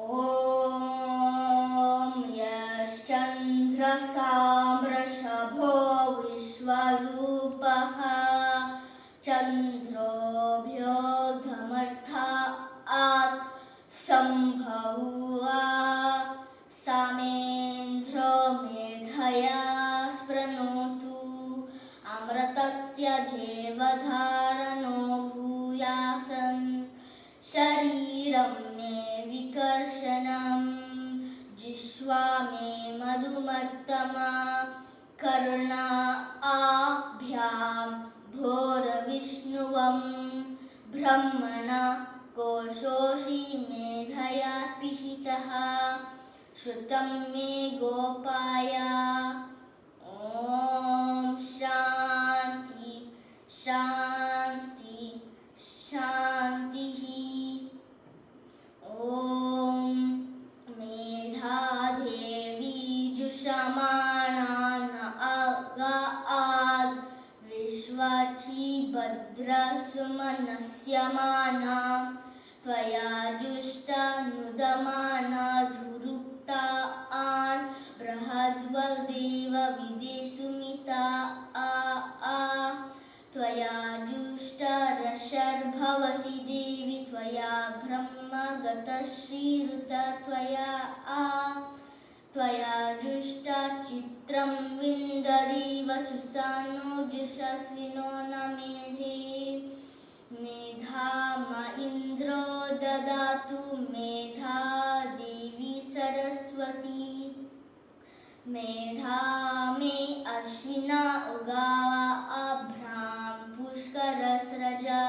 ॐ यश्चन्द्रसाम्रषभो विश्वरूपः चन्द्रोऽभ्योऽधमर्थात् सम्भवा सामेन्द्रो मेधया स्पृणोतु अमृतस्य देवधारणो भूयासन् शरीरं मे जिश्वा मे मधुमत्तमा करुणा आभ्यां भोरविष्णुवं ब्रह्मण कोशोषि मेधया पिहितः। श्रुतं मे गोपाय भद्रसुमनस्यमाना त्वया जुष्टा नुदमाना धुरुक्ता आन् बृहद्वदेव विदेसुमिता आ आ। त्वया जुष्टरशर्भवति देवि त्वया ब्रह्मगतश्रीरुत त्वया आ त्वया जुष्टा चित्रं विन्ददेव सुसानो जुषस्विनो न मेधे। मेधा म इन्द्रो ददातु मेधा देवी सरस्वती। मेधा मे अश्विना उगावा अभ्रां पुष्करस्रजा।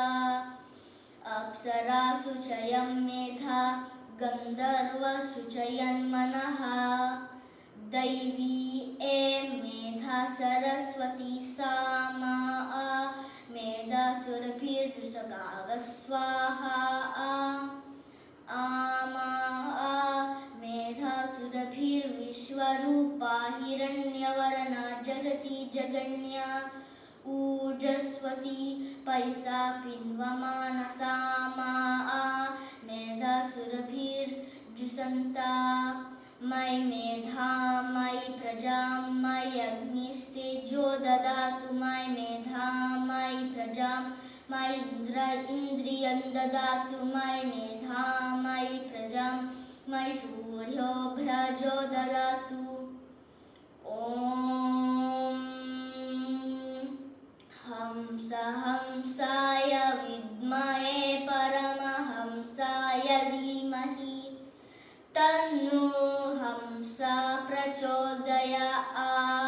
अप्सरासु चयं मेधा गन्धर्वसुचयन्मनः दैवी ए मेधा सरस्वती सामा सा मा मेधासुरभिर्जुषकागस्वाहा आमा मेधासुरभिर्विश्वरूपा हिरण्यवर्णा, जगति जगन्या ऊर्जस्वती, पैसा पिन्वमानसा मा मेधासुरभिर्जुषन्ता मयि मेधा प्रजा मयि अग्निस्तेजो ददातु मेधा मयि प्रजा मयि इन्द्र इन्द्रियं ददातु मयि मेधा मयि प्रजा मयि सूर्यो भ्रजो ददातु। ॐ हंस हंसाय विद्महे परमहंसाय धीमहि या आ